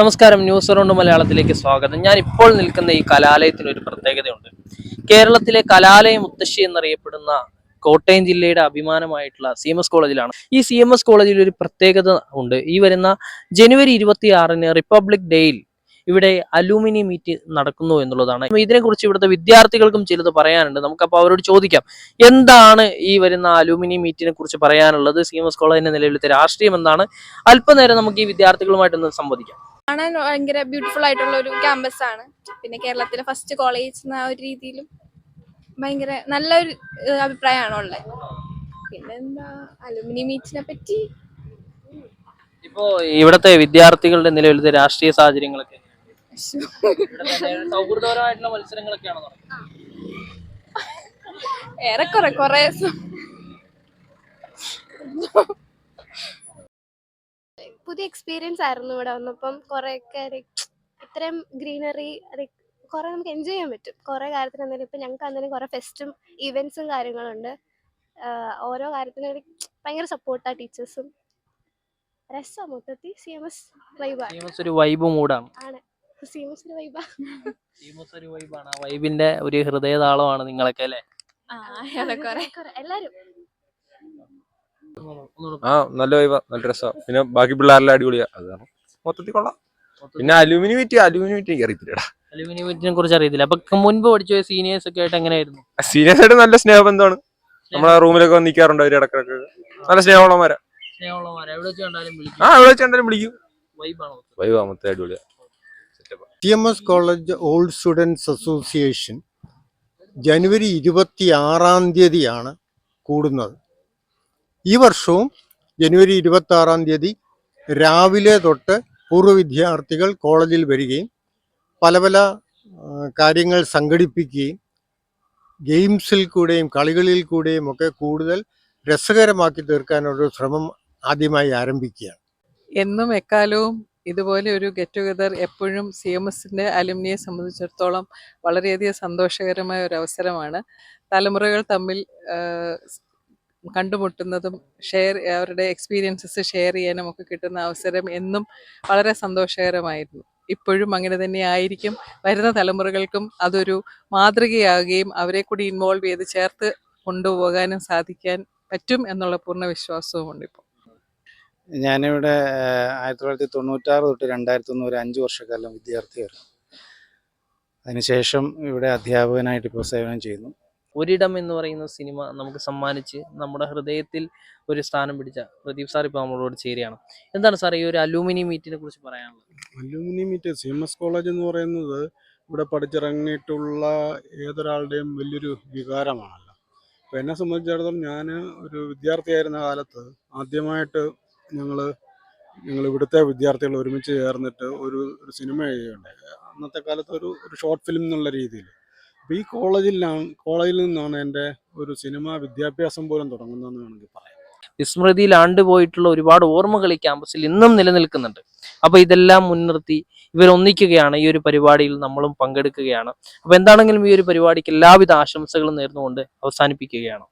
നമസ്കാരം. News round മലയാളത്തിലേക്ക് സ്വാഗതം. ഞാൻ ഇപ്പോൾ നിൽക്കുന്ന ഈ കലാലയത്തിന് ഒരു പ്രത്യേകതയുണ്ട്. കേരളത്തിലെ കലാലയ മുത്തശ്ശി എന്നറിയപ്പെടുന്ന കോട്ടയം ജില്ലയുടെ അഭിമാനമായിട്ടുള്ള സി എം എസ് കോളേജിലാണ്. ഈ സി എം എസ് കോളേജിൽ ഒരു പ്രത്യേകത ഉണ്ട്. ഈ വരുന്ന ജനുവരി ഇരുപത്തി ആറിന് റിപ്പബ്ലിക് ഡേയിൽ ഇവിടെ അലൂമിനി മീറ്റ് നടക്കുന്നു എന്നുള്ളതാണ്. ഇതിനെക്കുറിച്ച് ഇവിടുത്തെ വിദ്യാർത്ഥികൾക്കും ചിലത് പറയാനുണ്ട്. നമുക്കപ്പോൾ അവരോട് ചോദിക്കാം. എന്താണ് ഈ വരുന്ന അലൂമിനി മീറ്റിനെ കുറിച്ച് പറയാനുള്ളത്? സി എം എസ് കോളേജിന്റെ നിലവിലത്തെ രാഷ്ട്രീയം എന്താണ്? അല്പനേരം നമുക്ക് ഈ വിദ്യാർത്ഥികളുമായിട്ടൊന്ന് സംവദിക്കാം. കാണാൻ ഭയങ്കര ബ്യൂട്ടിഫുൾ ആയിട്ടുള്ള ഒരു ക്യാമ്പസ് ആണ്. പിന്നെ കേരളത്തിലെ ഫസ്റ്റ് കോളേജ് എന്ന ആ ഒരു രീതിയിലും ഭയങ്കര നല്ലൊരു അഭിപ്രായമാണ് ഉള്ളത്. പിന്നെ എന്താ അലുമിനി മീറ്റിനെ പറ്റി? ഇപ്പോ ഇവിടത്തെ വിദ്യാർത്ഥികളുടെ നിലവിലത്തെ രാഷ്ട്രീയ സാഹചര്യങ്ങളൊക്കെ സൗഹൃദപരമായിട്ടുള്ള മത്സരങ്ങളൊക്കെയാണോ? ഏറെക്കുറെ കുറെ പുതിയ എക്സ്പീരിയൻസ് ആയിരുന്നു ഇവിടെ വന്നപ്പം. കുറേയൊക്കെ ഒക്കെ ഇത്രയും ഗ്രീനറി കുറെ നമുക്ക് എൻജോയ് ചെയ്യാൻ പറ്റും. കുറെ കാര്യത്തിന് എന്തെങ്കിലും ഇപ്പം ഞങ്ങൾക്ക് അന്നേരം കുറെ ഫെസ്റ്റും ഇവന്റ്സും കാര്യങ്ങളുണ്ട്. ഓരോ കാര്യത്തിനും ഭയങ്കര സപ്പോർട്ടാ ടീച്ചേഴ്സും രസം മൊത്തത്തിൽ. സി എം എസ് വൈബാണ് ഒരു വൈബ് മൂഡാണ് ആണ്. സി എം എസ് വൈബാ CMS ഒരു വൈബാണ് ആ വൈബിന്റെ ഒരു ഹൃദയതാളമാണ് നിങ്ങളൊക്കെ അല്ലേ? എല്ലാരും. ആ നല്ല വൈബ നല്ല രസാ. പിന്നെ ബാക്കി പിള്ളേരെല്ലാം അടിപൊളിയാ. അത് കാരണം മൊത്തത്തിൽ കൊള്ളാം. പിന്നെ അലൂമിനി വിറ്റ് അലൂമിനി വിറ്റ് എനിക്ക് അറിയത്തില്ലടാ. അലുമിനി കുറിച്ച് അറിയത്തില്ല. അപ്പൊ മുൻപ് പഠിച്ച സീനിയേഴ്സ് ഒക്കെ ആയിട്ട് എങ്ങനെയായിരുന്നു? സീനിയേഴ്സ് ആയിട്ട് നല്ല സ്നേഹബന്ധമാണ്. നമ്മളെ റൂമിലൊക്കെ വന്ന് നിൽക്കാറുണ്ട് അവർ ഇടക്കിടക്ക്. നല്ല സ്നേഹമുള്ളവരാ സ്നേഹമുള്ളവരെ എവിടെ വെച്ച് കണ്ടാലും വിളിക്കും. ആ വൈബാ മൊത്തം അടിപൊളിയാ. T M S college old students association ജനുവരി ഇരുപത്തി ആറാം തീയതിയാണ് കൂടുന്നത്. ഈ വർഷവും ജനുവരി ഇരുപത്തി ആറാം തീയതി രാവിലെ തൊട്ട് പൂർവ വിദ്യാർത്ഥികൾ കോളേജിൽ വരികയും പല പല കാര്യങ്ങൾ സംഘടിപ്പിക്കുകയും ഗെയിംസിൽ കൂടെയും കളികളിൽ കൂടെയും ഒക്കെ കൂടുതൽ രസകരമാക്കി തീർക്കാനുള്ള ശ്രമം ആദ്യമായി ആരംഭിക്കുകയാണ്. എന്നും എക്കാലവും ഇതുപോലെ ഒരു ഗെറ്റ് ടുഗദർ എപ്പോഴും സി എം എസിന്റെ അലുമിനിയെ സംബന്ധിച്ചിടത്തോളം വളരെയധികം സന്തോഷകരമായ ഒരു അവസരമാണ്. തലമുറകൾ തമ്മിൽ കണ്ടുമുട്ടുന്നതും ഷെയർ അവരുടെ എക്സ്പീരിയൻസസ് ഷെയർ ചെയ്യാനും ഒക്കെ കിട്ടുന്ന അവസരം എന്നും വളരെ സന്തോഷകരമായിരുന്നു. ഇപ്പോഴും അങ്ങനെ തന്നെ ആയിരിക്കും. വരുന്ന തലമുറകൾക്കും അതൊരു മാതൃകയാകുകയും അവരെ കൂടി ഇൻവോൾവ് ചെയ്ത് ചേർത്ത് കൊണ്ടുപോകാനും സാധിക്കാൻ പറ്റും എന്നുള്ള പൂർണ വിശ്വാസവുമുണ്ട് ഇപ്പോൾ ഞാനിവിടെ ആയിരത്തി തൊള്ളായിരത്തി തൊണ്ണൂറ്റാറ് തൊട്ട് രണ്ടായിരത്തി ഒന്ന് ഒരു അഞ്ച് വർഷക്കാലം വിദ്യാർത്ഥിയായിരുന്നു. അതിനുശേഷം ഇവിടെ അധ്യാപകനായിട്ട് ഇപ്പോൾ സേവനം ചെയ്യുന്നു. ഒരിടം എന്ന് പറയുന്ന സിനിമ നമുക്ക് സമ്മാനിച്ച് നമ്മുടെ ഹൃദയത്തിൽ ഒരു സ്ഥാനം പിടിച്ച പ്രദീപ് സാർ ഇപ്പോൾ നമ്മളോട് ചേരുകയാണ്. എന്താണ് സാർ ഈ ഒരു അലൂമിനി മീറ്റിനെ കുറിച്ച് പറയാനുള്ളത്? Alumni meet C M S college എന്ന് പറയുന്നത് ഇവിടെ പഠിച്ചിറങ്ങിയിട്ടുള്ള ഏതൊരാളുടെയും വലിയൊരു വികാരമാണല്ലോ. അപ്പോൾ എന്നെ സംബന്ധിച്ചിടത്തോളം ഞാൻ ഒരു വിദ്യാർത്ഥിയായിരുന്ന കാലത്ത് ആദ്യമായിട്ട് ഞങ്ങൾ ഞങ്ങൾ ഇവിടുത്തെ വിദ്യാർത്ഥികൾ ഒരുമിച്ച് ചേർന്നിട്ട് ഒരു സിനിമ എഴുതിയുണ്ടായി അന്നത്തെ കാലത്ത് ഒരു ഒരു ഷോർട്ട് ഫിലിം എന്നുള്ള രീതിയിൽ. അപ്പോൾ ഈ കോളേജിലാണ് കോളേജിൽ നിന്നാണ് എന്റെ ഒരു സിനിമ വിദ്യാഭ്യാസം പോലും തുടങ്ങുന്നതെന്ന് വേണമെങ്കിൽ പറയാം. വിസ്മൃതിയിൽ ആണ്ടുപോയിട്ടുള്ള ഒരുപാട് ഓർമ്മകൾ ഈ ക്യാമ്പസിൽ ഇന്നും നിലനിൽക്കുന്നുണ്ട്. അപ്പൊ ഇതെല്ലാം മുൻനിർത്തി ഇവരൊന്നിക്കുകയാണ് ഈ ഒരു പരിപാടിയിൽ നമ്മളും പങ്കെടുക്കുകയാണ്. അപ്പൊ എന്താണെങ്കിലും ഈ ഒരു പരിപാടിക്ക് എല്ലാവിധ ആശംസകളും നേർന്നുകൊണ്ട് അവസാനിപ്പിക്കുകയാണ്.